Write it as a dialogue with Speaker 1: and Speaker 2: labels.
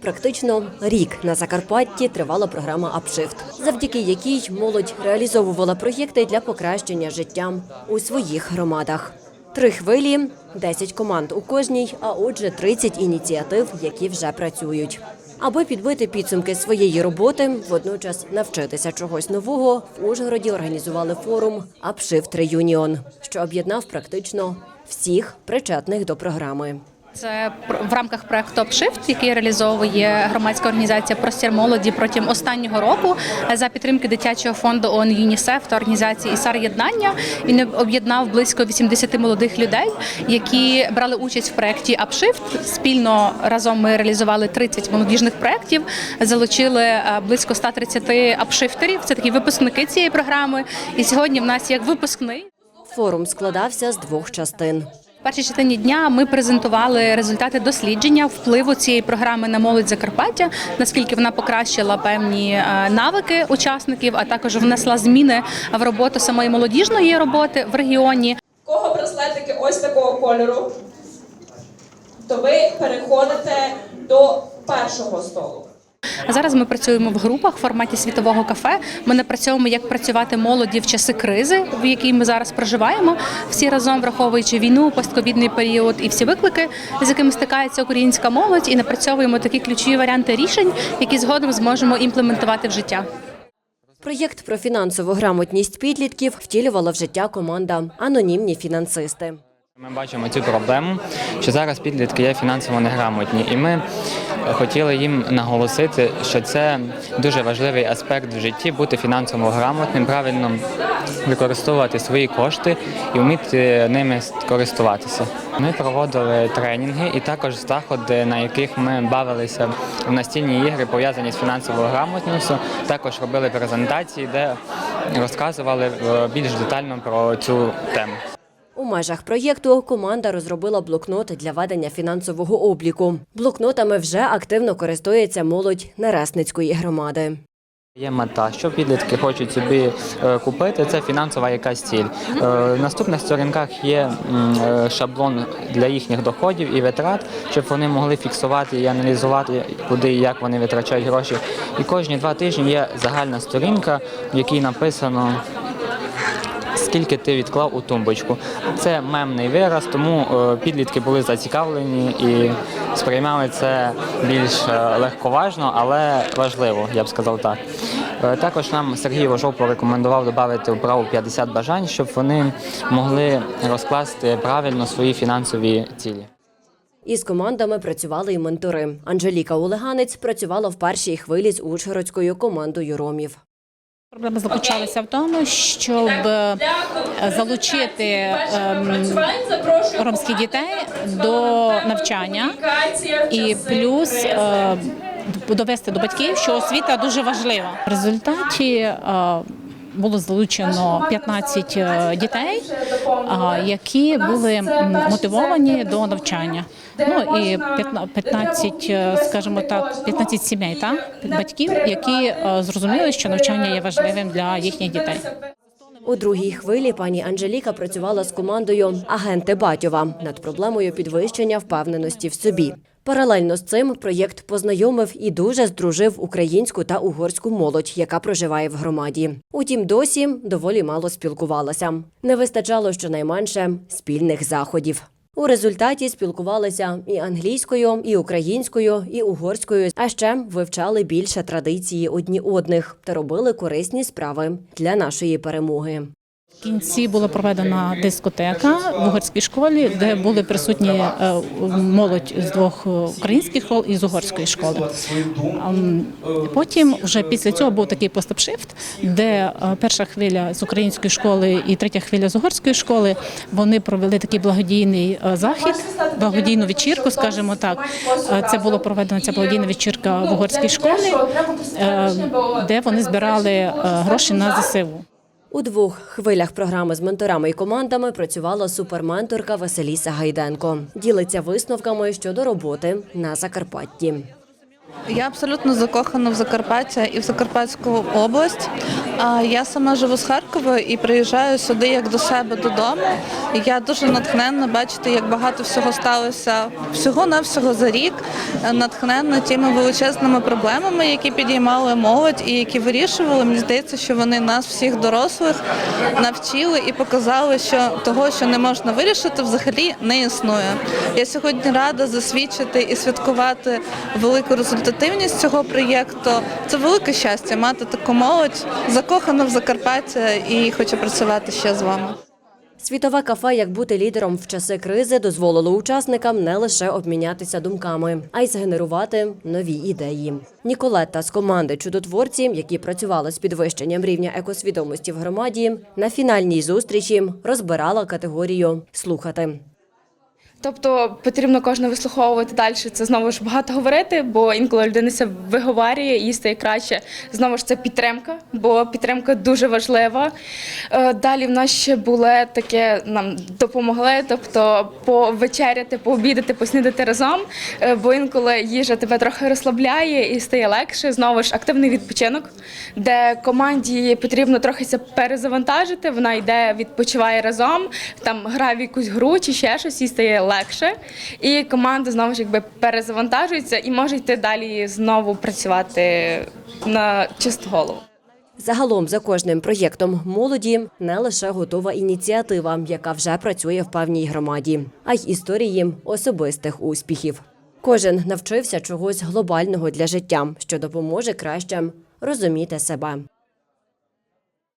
Speaker 1: Практично рік на Закарпатті тривала програма «Апшифт», завдяки якій молодь реалізовувала проєкти для покращення життя у своїх громадах. Три хвилі, 10 команд у кожній, а отже, 30 ініціатив, які вже працюють. Аби підбити підсумки своєї роботи, водночас навчитися чогось нового, в Ужгороді організували форум «Апшифт Реюніон», що об'єднав практично всіх причетних до програми.
Speaker 2: Це в рамках проекту «Upshift», який реалізовує громадська організація Простір молоді протягом останнього року за підтримки дитячого фонду ООН ЮНІСЕФ та організації ІСАР Єднання. Він об'єднав близько 80 молодих людей, які брали участь в проєкті «Upshift». Спільно разом ми реалізували 30 молодіжних проєктів, залучили е, близько 130 апшифтерів. Це такі випускники цієї програми. І сьогодні в нас як випускний.
Speaker 1: Форум складався з двох частин.
Speaker 2: Першій частині дня ми презентували результати дослідження впливу цієї програми на молодь Закарпаття, наскільки вона покращила певні е, навики учасників, а також внесла зміни в роботу самої молодіжної роботи в регіоні.
Speaker 3: Кого браслетики ось такого кольору, то ви переходите до першого столу.
Speaker 2: Зараз ми працюємо в групах в форматі світового кафе. Ми напрацьовуємо, як працювати молоді в часи кризи, в якій ми зараз проживаємо. Всі разом враховуючи війну, постковідний період і всі виклики, з якими стикається українська молодь, і напрацьовуємо такі ключові варіанти рішень, які згодом зможемо імплементувати в життя.
Speaker 1: Проєкт про фінансову грамотність підлітків втілювала в життя команда Анонімні фінансисти.
Speaker 4: Ми бачимо цю проблему, що зараз підлітки є фінансово неграмотні, і ми хотіли їм наголосити, що це дуже важливий аспект в житті бути фінансово грамотним, правильно використовувати свої кошти і вміти ними користуватися. Ми проводили тренінги і також заходи, на яких ми бавилися в настільні ігри, пов'язані з фінансовою грамотністю. Також робили презентації, де розказували е, більш детально про цю тему.
Speaker 1: У межах проєкту команда розробила блокнот для ведення фінансового обліку. Блокнотами вже активно користується молодь Нересницької громади.
Speaker 4: Є мета, що підлітки хочуть собі е, купити, це фінансова якась ціль. Е, В наступних сторінках є е, шаблон для їхніх доходів і витрат, щоб вони могли фіксувати і аналізувати, куди і як вони витрачають гроші. І кожні два тижні є загальна сторінка, в якій написано. Скільки ти відклав у тумбочку? Це мемний вираз, тому е, підлітки були зацікавлені і сприймали це більш е, легковажно, але важливо, я б сказав так. Е, Також нам Сергій Вожов порекомендував додати вправу 50 бажань, щоб вони могли розкласти правильно свої фінансові цілі.
Speaker 1: Із командами працювали й ментори. Анжеліка Олеганець працювала в першій хвилі з Ужгородською командою ромів.
Speaker 5: Проблема заключалася в тому, щоб е, залучити ем, ромських дітей до навчання і плюс е, довести до батьків, що освіта дуже важлива. В результаті е, було залучено 15 е, дітей, які були мотивовані до навчання. Ну і 15, 15, е, скажімо так, 15 сімей, так, батьків, які е, зрозуміли, що навчання є важливим для їхніх дітей.
Speaker 1: У другій хвилі пані Анжеліка працювала з командою Агенти Батьова над проблемою підвищення впевненості в собі. Паралельно з цим проєкт познайомив і дуже здружив українську та угорську молодь, яка проживає в громаді. Утім, досі доволі мало спілкувалася. Не вистачало щонайменше спільних заходів. У результаті спілкувалися і англійською, і українською, і угорською, а ще вивчали більше традиції одні одних та робили корисні справи для нашої перемоги.
Speaker 5: В кінці була проведена дискотека в угорській школі, де були присутні е, молодь з двох е, українських школ і з угорської школи. Ем, Потім, вже після цього, був такий постапшифт, де е, перша хвиля з української школи і третя хвиля з угорської школи. Вони провели такий благодійний захід, благодійну вечірку, скажімо так. Це було проведена ця благодійна вечірка в угорській школі, де вони збирали гроші на ЗСУ.
Speaker 1: У двох хвилях програми з менторами і командами працювала суперменторка Василіса Гайденко. Ділиться висновками щодо роботи на Закарпатті.
Speaker 6: Я абсолютно закохана в Закарпаття і в Закарпатську область. Я сама живу з Харкова і приїжджаю сюди як до себе додому. Я дуже натхненна бачити, як багато всього сталося всього навсього за рік. Натхненна тими величезними проблемами, які підіймали молодь і які вирішували. Мені здається, що вони нас всіх дорослих навчили і показали, що того, що не можна вирішити, взагалі не існує. Я сьогодні рада засвідчити і святкувати велику результативність цього проєкту. Це велике щастя мати таку молодь, закохана в Закарпаття і хоче працювати ще з вами.
Speaker 1: Світове кафе як бути лідером в часи кризи дозволило учасникам не лише обмінятися думками, а й згенерувати нові ідеї. Ніколетта з команди чудотворці, які працювали з підвищенням рівня екосвідомості в громаді, на фінальній зустрічі розбирала категорію слухати.
Speaker 7: Тобто потрібно кожне вислуховувати далі. Це знову ж багато говорити, бо інколи людина се виговарює, їй стає краще. Знову ж це підтримка, бо підтримка дуже важлива. Е, Далі в нас ще було таке, нам допомогли, тобто повечеряти, пообідати, поснідати разом, Е, бо інколи їжа тебе трохи розслабляє і стає легше. Знову ж активний відпочинок, де команді потрібно трохи це перезавантажити. Вона йде, відпочиває разом, там грає в якусь гру чи ще щось, їй стає легше. І команда знову ж якби перезавантажується і може йти далі знову працювати на чисту голову.
Speaker 1: Загалом за кожним проєктом молоді не лише готова ініціатива, яка вже працює в певній громаді, а й історії особистих успіхів. Кожен навчився чогось глобального для життя, що допоможе краще розуміти себе.